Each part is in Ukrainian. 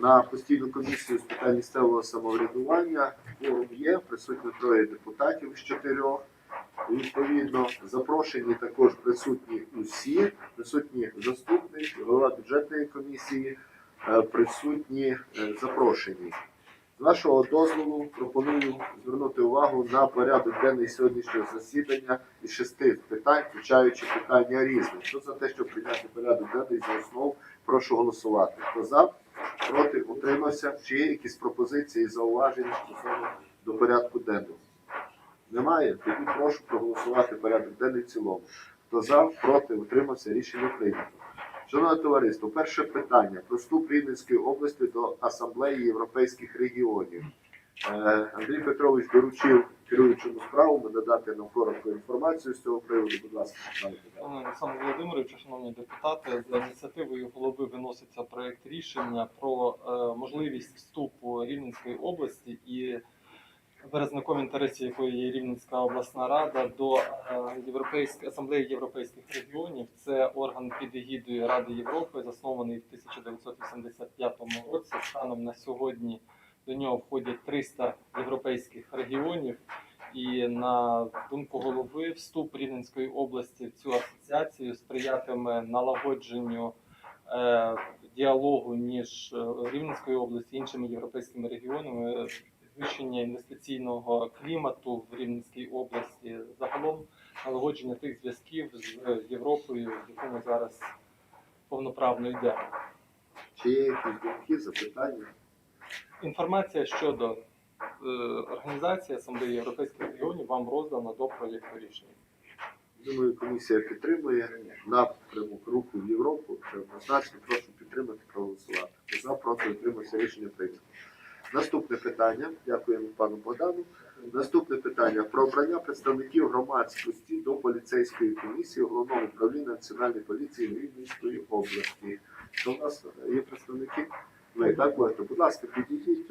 на постійну комісію з питань місцевого самоврядування. Форум є, присутні троє депутатів з чотирьох. Відповідно, запрошені також присутні усі, присутні заступник, голова бюджетної комісії, е, присутні е, запрошені. З вашого дозволу пропоную звернути увагу на порядок денний сьогоднішнього засідання із шести питань, включаючи питання різних. Хто за те, щоб прийняти порядок денний за основу, прошу голосувати. Хто за, проти, утримався. Чи є якісь пропозиції, зауваження стосовно до порядку денного? Немає? Тоді прошу проголосувати порядок денний в цілому. Хто за, проти, утримався, рішення прийнято. Шановне товариство, перше питання про вступ Рівненської області до Асамблеї Європейських регіонів. Е, Андрій Петрович доручив керуючому справами надати нам коротку інформацію з цього приводу. Будь ласка, Олександр Володимирович, шановні депутати, за ініціативою голови виноситься проект рішення про е, можливість вступу Рівненської області і березником інтересів якої є Рівненська обласна рада до е, Європейської асамблеї європейських регіонів. Це орган під егідою Ради Європи, заснований в 1985 році. Станом на сьогодні до нього входять 300 європейських регіонів. І на думку голови, вступ Рівненської області в цю асоціацію сприятиме налагодженню е, діалогу між е, Рівненською областю і іншими європейськими регіонами, підвищення інвестиційного клімату в Рівненській області, загалом налагодження тих зв'язків з е, Європою, в якому зараз повноправно йде. Чи є якісь думки, запитання? Інформація щодо е, організації Асамблеї Європейських регіонів вам роздана до проєкту рішення. Думаю, комісія підтримує напрямок руху в Європу. Це однозначно прошу підтримати, проголосувати. За проти утримався рішення прийнято. Наступне питання. Дякуємо пану Богдану. Наступне питання про обрання представників громадськості до поліцейської комісії головного управління національної поліції Рівненської області. У нас є представники. Ви так будете, будь ласка, підійдіть.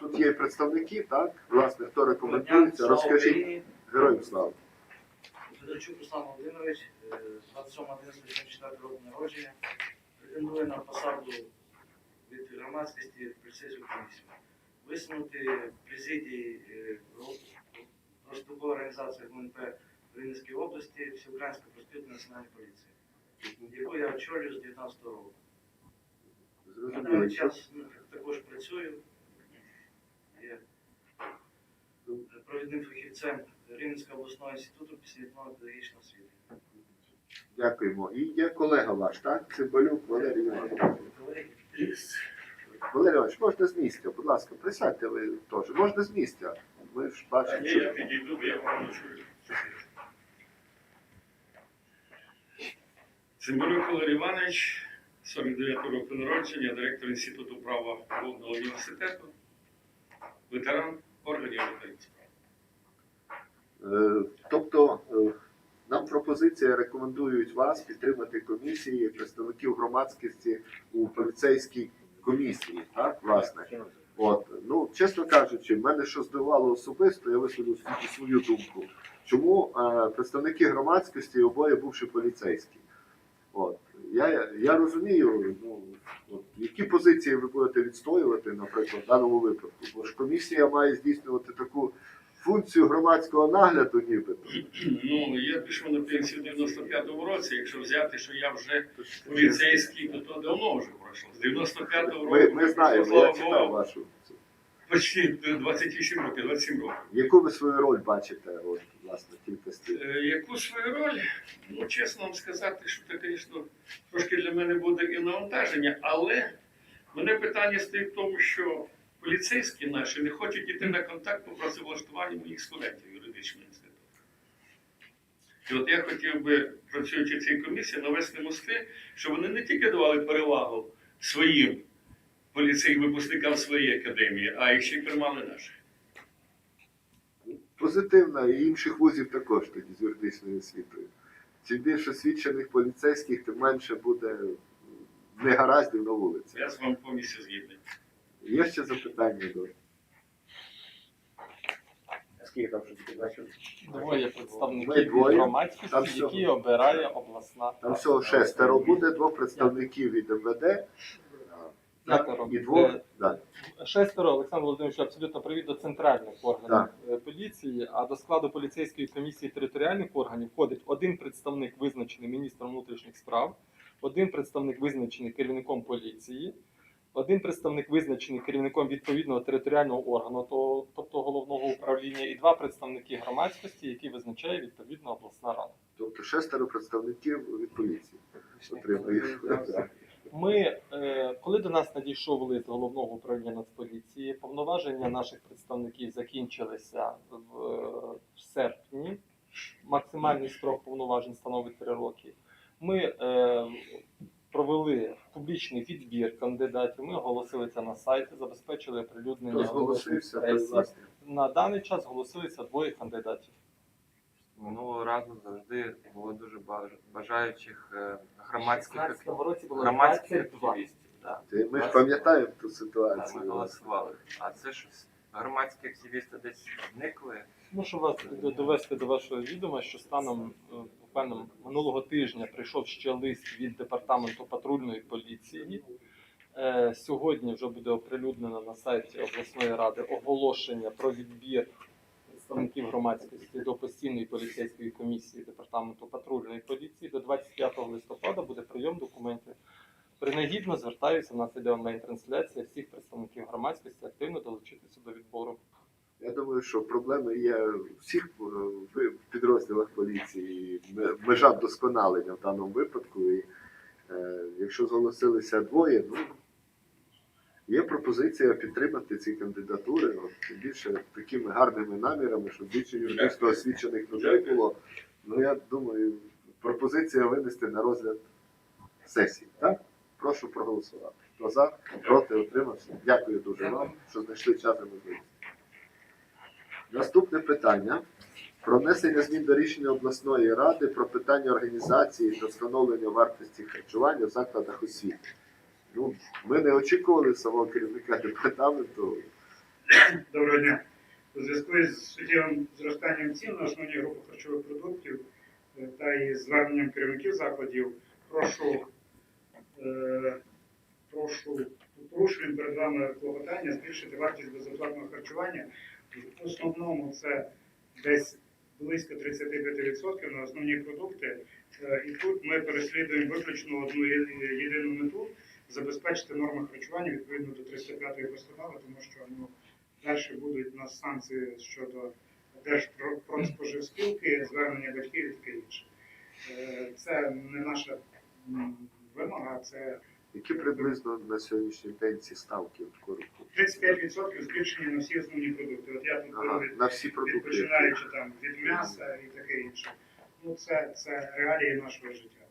Тут є представники, так? Власне, хто рекомендується, розкажіть героям слава. Федорчук Руслан Володимирович, е, 27.11.74 року народження, претендує на посаду від громадськості поліцейської комісії. Висунути президії е, розступова організація ГУНП Рівненської області Всеукраїнська проспілка національної поліції, яку я очолюю з 19 року. Зрозуміло. даний час також працюю. Є провідним фахівцем Рівненського обласного інституту післядного педагогічного освіти. Дякуємо. І є колега ваш, так? Цимбалюк Валерій Іванович. Валерій Іванович, можна з місця, будь ласка, присядьте ви теж. Можна з місця. Ми ж бачимо, Ні, я підійду, бо я погано чую. Цимбалюк Валерій Іванович, 49 року народження, директор Інституту права Водного університету, ветеран органів внутрішніх справ. Е, тобто е, нам пропозиція рекомендують вас підтримати комісії представників громадськості у поліцейській комісії, так, власне. От, ну, чесно кажучи, мене що здивувало особисто, я висловлю свою думку. Чому е, представники громадськості обоє бувши поліцейські? От. Я, я розумію, ну, от, які позиції ви будете відстоювати, наприклад, в даному випадку. Бо ж комісія має здійснювати таку функцію громадського нагляду, нібито. Ну, я пішов на пенсію в 95-му році. Якщо взяти, що я вже поліцейський, то то давно вже пройшло. З 95-го року, Ми, ми знаємо, я читав вашу. Почти 28 років, 27 років. Яку ви свою роль бачите, от, власне, кількості? Е, Яку свою роль? Ну, чесно вам сказати, що це, звісно, трошки для мене буде і навантаження, але мене питання стоїть в тому, що поліцейські наші не хочуть йти на контакт по працевлаштуванню моїх студентів юридичного інституту. І от я хотів би, працюючи в цій комісії, навести мости, щоб вони не тільки давали перевагу своїм поліцейським випускникам своєї академії, а й ще й приймали наших. Позитивна і інших вузів також тоді з юридичною освітою. Чим більше освічених поліцейських, тим менше буде негараздів на вулиці. Я з вами повністю згідний. Є ще запитання до Скільки там що бачив? Двоє представників двоє. від Там громадськості, всього. обирає обласна. там всього шестеро буде, двох представників від МВД. П'ятеро. І двох. Е, Да. Шестеро Олександр Володимирович абсолютно привів до центральних органів е, поліції, а до складу поліцейської комісії територіальних органів входить один представник, визначений міністром внутрішніх справ, один представник визначений керівником поліції, один представник визначений керівником відповідного територіального органу, то- тобто головного управління, і два представники громадськості, які визначає відповідна обласна рада. Тобто шестеро представників від поліції отримує. Ми, е, коли до нас надійшов лист головного управління Нацполіції, повноваження наших представників закінчилися в, в серпні. Максимальний строк повноважень становить 3 роки. Ми е, провели публічний відбір кандидатів. Ми оголосили це на сайті, забезпечили оприлюднення. На даний час зголосилися двоє кандидатів. Минулого разу завжди було дуже бажаючих е, громадських У 16 році було громадських активістів. Да. Ми ж пам'ятаємо ту Так, ми ситуацію. голосували. А це щось громадські активісти десь зникли. Мушу вас довести до вашого відома, що станом е, минулого тижня прийшов ще лист від департаменту патрульної поліції. Е, Сьогодні вже буде оприлюднено на сайті обласної ради оголошення про відбір представників громадськості до постійної поліцейської комісії департаменту патрульної поліції. До 25 листопада буде прийом документів. Принагідно звертаюся, у нас іде онлайн-трансляція всіх представників громадськості активно долучитися до відбору. Я думаю, що проблеми є у всіх е, підрозділах поліції. Межа вдосконалення в даному випадку. І е, якщо зголосилися двоє, ну є пропозиція підтримати ці кандидатури. От, більше такими гарними намірами, щоб більше юридично освічених людей було. Ну я думаю, пропозиція винести на розгляд сесії. Так? Прошу проголосувати. Хто за, проти, утримався. Дякую дуже вам, що знайшли час і можливість. Наступне питання про внесення змін до рішення обласної ради про питання організації та встановлення вартості харчування в закладах освіти. Ну, ми не очікували самого керівника департаменту. Доброго дня. У зв'язку із суттєвим зростанням цін на основні групи харчових продуктів е, та із зверненням керівників закладів, прошу, е, прошу порушуємо перед вами клопотання збільшити вартість безоплатного харчування. В основному це десь близько 35% на основні продукти. Е, І тут ми переслідуємо виключно одну єдину мету забезпечити норми харчування відповідно до 305 постанови, тому що ну, Далі будуть у нас санкції щодо Держпродспоживспілки, звернення батьків і таке інше. Е, Це не наша вимога, це Які приблизно на сьогоднішній день ці ставки в корупції? 35% збільшення на всі основні продукти. От я тут Ага, від- на всі продукти. відпочинаючи там від м'яса і таке інше. Ну це, це реалії нашого життя.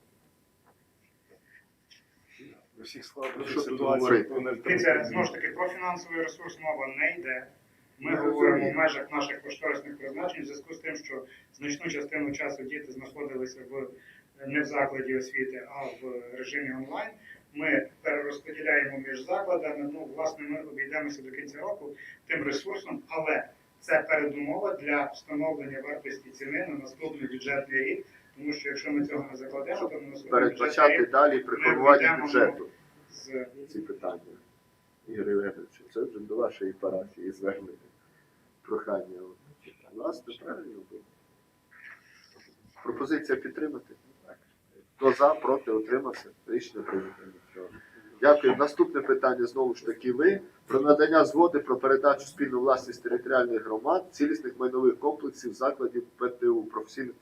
У всіх Ну, складних що тут ситуаціях Дивіться, знову ж таки, про фінансовий ресурс мова не йде. Ми Ми говоримо в межах наших кошторисних призначень в зв'язку з тим, що значну частину часу діти знаходилися в не в закладі освіти, а в режимі онлайн. Ми перерозподіляємо між закладами. Ну, власне, ми обійдемося до кінця року тим ресурсом, але це передумова для встановлення вартості ціни на наступний бюджетний рік. Тому що якщо ми цього не закладемо, то на наступний бюджетний Передбачати рік далі при формуванні бюджету з ці питання. Ігор Євгенович, це вже до вашої парафії звернення. Прохання. Власне, правильно було. Пропозиція підтримати. Хто за, проти, утримався. Рішення прийнято. Дякую. Наступне питання знову ж таки ви. Про надання згоди про передачу спільну власність територіальних громад, цілісних майнових комплексів закладів ПТУ освіти.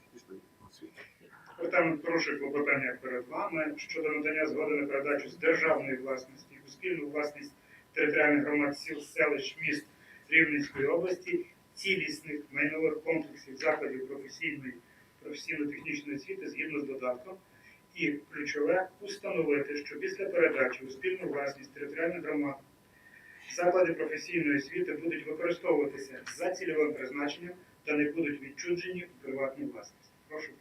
Департамент порушує клопотання перед вами щодо надання згоди на передачу з державної власності у спільну власність територіальних громад сіл, селищ, міст Рівненської області, цілісних майнових комплексів закладів професійної професійно-технічної освіти згідно з додатком. І ключове установити, що після передачі у спільну власність територіальних громад заклади професійної освіти будуть використовуватися за цільовим призначенням та не будуть відчуджені в приватну власність. Прошу.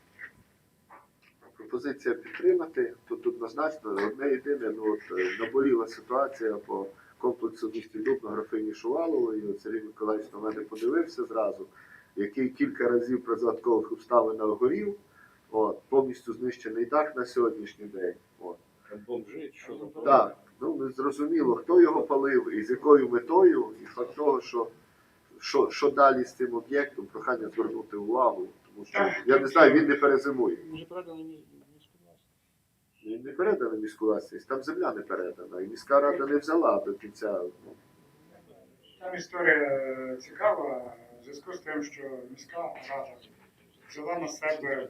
Пропозиція підтримати. Тут однозначно одне єдине, ну от е, наболіла ситуація по комплексу в місті Дубно графині Шувалової. Сергій Миколаївич на мене подивився зразу, який кілька разів при загадкових обставинах горів. От, повністю знищений дах на сьогоднішній день. От. Що Так, Ну, не зрозуміло, хто його палив і з якою метою, і факт того, що, що, що далі з цим об'єктом, прохання звернути увагу, тому що я не знаю, він не перезимує. Міську Він не переданий міську власність, там земля не передана, і міська рада не взяла до кінця. Там історія е, цікава в зв'язку з тим, що міська рада взяла на себе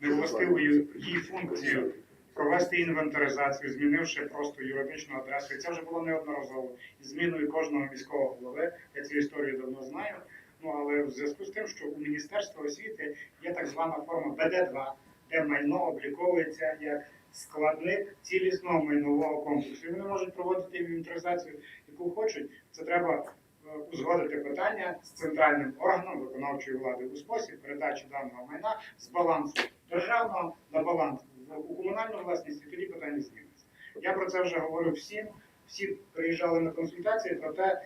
невластивою їй функцію провести інвентаризацію, змінивши просто юридичну адресу. І це вже було неодноразово. І зміною кожного міського голови. Я цю історію давно знаю. Ну але в зв'язку з тим, що у Міністерства освіти є так звана форма БД2, де майно обліковується як складник цілісного майнового комплексу. Вони можуть проводити інвентаризацію, яку хочуть. Це треба е, узгодити питання з центральним органом виконавчої влади у спосіб передачі даного майна з балансу державного на баланс у комунальну власність, і тоді питання зміниться. Я про це вже говорив всім. Всі приїжджали на консультації, проте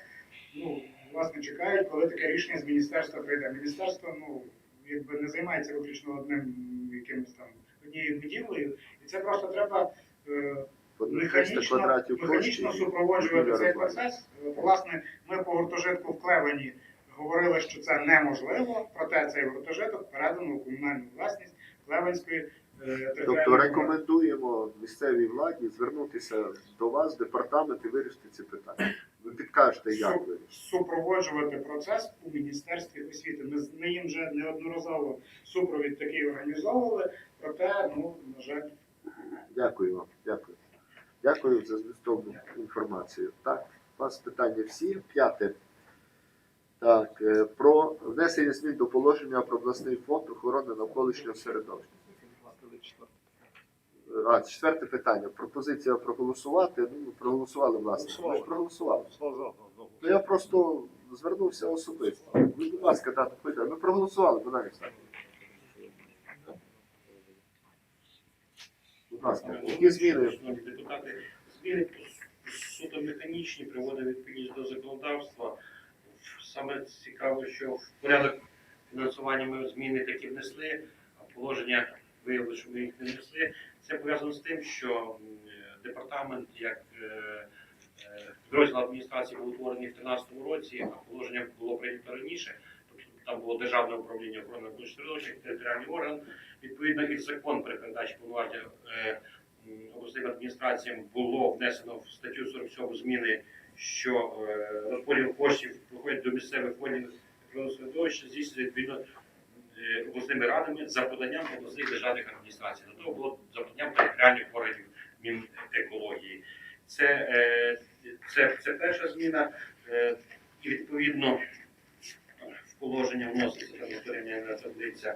ну, власне чекають, коли таке рішення з міністерства прийде. Міністерство ну, якби не займається виключно одним якимось там однією будівлею, і це просто треба. е, механічно, механічно супроводжувати цей процес. Власне, ми по гуртожитку в Клевені говорили, що це неможливо, проте цей гуртожиток передано у комунальну власність Клевенської е, Тобто рекомендуємо місцевій владі звернутися до вас, департамент, і вирішити ці питання. Ви підкажете, як ви. Супроводжувати процес у міністерстві освіти. Ми, з- ми їм вже неодноразово супровід такий організовували, проте, ну на жаль, Дякую вам. Дякую. Дякую за змістовну інформацію. Так, у вас питання всі. П'яте. Так, е, про внесення змін до положення про обласний фонд охорони навколишнього середовища. Е, А, четверте питання. Пропозиція проголосувати. Ну, ми проголосували, власне. Ми ж проголосували. Ну, я просто звернувся особисто. Ви, будь ласка, да, доповідайте. Ми проголосували, Богдан Олександрович. Будь ласка, які зміни? Депутати, зміни суто механічні, приводить відповідність до законодавства. Саме цікаво, що в порядок фінансування ми зміни такі внесли, а положення виявили, що ми їх не внесли. Це пов'язано з тим, що департамент як е, підрозділ адміністрації був утворений в 2013 році, а положення було прийнято раніше. Тобто там було державне управління охорони середовища, територіальний орган. Відповідно, і закон при передачі повноважень е, обласним адміністраціям було внесено в статтю 47 зміни, що е, розподіл коштів проходить до місцевих фондів природного середовища, здійснюється відповідно е, обласними радами за поданням обласних державних адміністрацій. До того було за поданням територіальних органів Мінекології. Це, це, це перша зміна. Е, і відповідно в положення вноситься там історія таблиця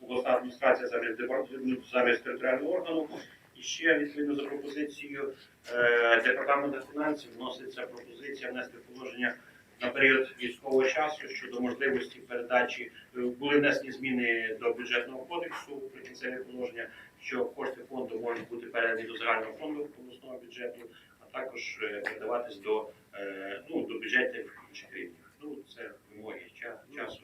обласна адміністрація замість департаменту замість територіального органу. І ще відповідно за пропозицією е, департаменту фінансів вноситься пропозиція внести положення на період військового часу щодо можливості передачі були внесені зміни до бюджетного кодексу прикінцеві положення, що кошти фонду можуть бути передані до загального фонду обласного бюджету, а також е, передаватись до, е, ну, до бюджетів інших рівнів. Ну це вимоги ча- часу.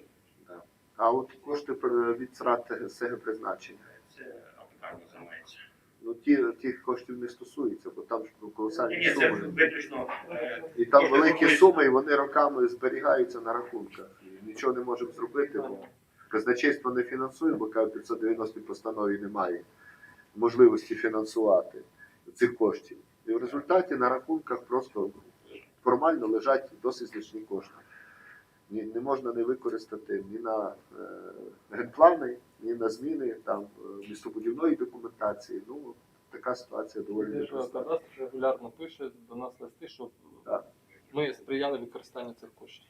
А от кошти від СРАТ СГ призначення. Це апlikарно займається. Ну ті тих коштів не стосується, бо там ж ну, Ні, колосальні ні, це суми. виключно е, І там кошти великі проходять- суми, і вони роками зберігаються на рахунках. І нічого не можемо зробити, бо казначейство не фінансує, бо кажуть, 590 постанові немає можливості фінансувати цих коштів. І в результаті на рахунках просто формально лежать досить значні кошти. Ні, не можна не використати ні на е, генплани, ні на зміни там е, містобудівної документації. Ну така ситуація доволі непроста. Регулярно пише до нас листи, щоб Так. ми сприяли використанню цих коштів.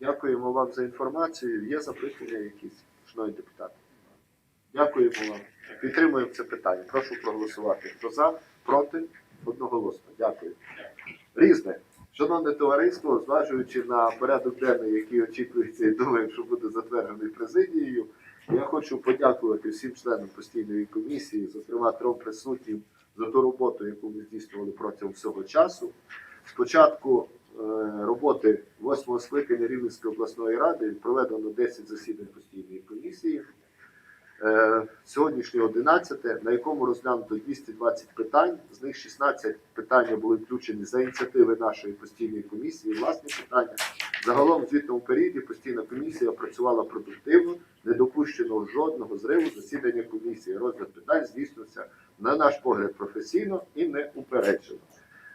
Дякуємо вам за інформацію. Є запитання якісь, шановні депутати? Дякуємо вам. Підтримуємо це питання. Прошу проголосувати. Хто за, проти, одноголосно. Дякую. Різне. Шановне товариство, зважуючи на порядок денний, який очікується, і думаю, що буде затверджений президією, я хочу подякувати всім членам постійної комісії, зокрема трьом присутнім, за ту роботу, яку ми здійснювали протягом всього часу. Спочатку е, роботи восьмого скликання Рівненської обласної ради проведено 10 засідань постійної комісії. Е, сьогоднішнє 11, на якому розглянуто 220 питань. З них 16 питання були включені за ініціативи нашої постійної комісії, власні питання. Загалом в звітному періоді постійна комісія працювала продуктивно, не допущено жодного зриву засідання комісії. Розгляд питань здійснився на наш погляд професійно і неупереджено.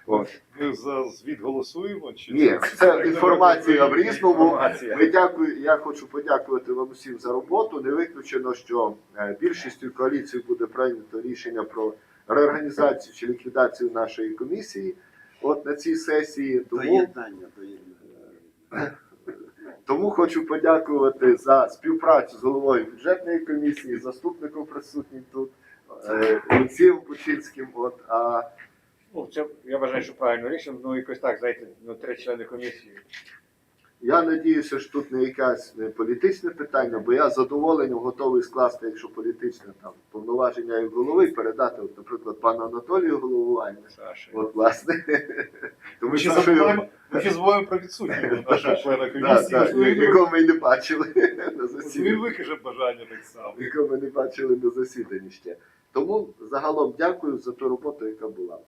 От. Ми за звіт голосуємо чи Ні, це інформація в різному. Ми дякую. Я хочу подякувати вам усім за роботу. Не виключено, що е, більшістю коаліції буде прийнято рішення про реорганізацію чи ліквідацію нашої комісії. От на цій сесії тому, Доєднання, доєднання. тому хочу подякувати за співпрацю з головою бюджетної комісії, заступником присутнім тут е, Олексієм Бучинським. От а Ну, це я вважаю, що правильно рішення, ну якось так, знаєте, ну три члени комісії. Я надіюся, що тут не якесь не політичне питання, бо я з задоволенням готовий скласти, якщо політичне там повноваження як голови, передати, от, наприклад, пану Анатолію головування. Саша. От, власне. Тому що ми ще забуваємо про відсутнього нашого члена комісії. якого ми не бачили на Він засіданні. викаже бажання так само. Якого ми не бачили на засіданні ще. Тому загалом дякую за ту роботу, яка була.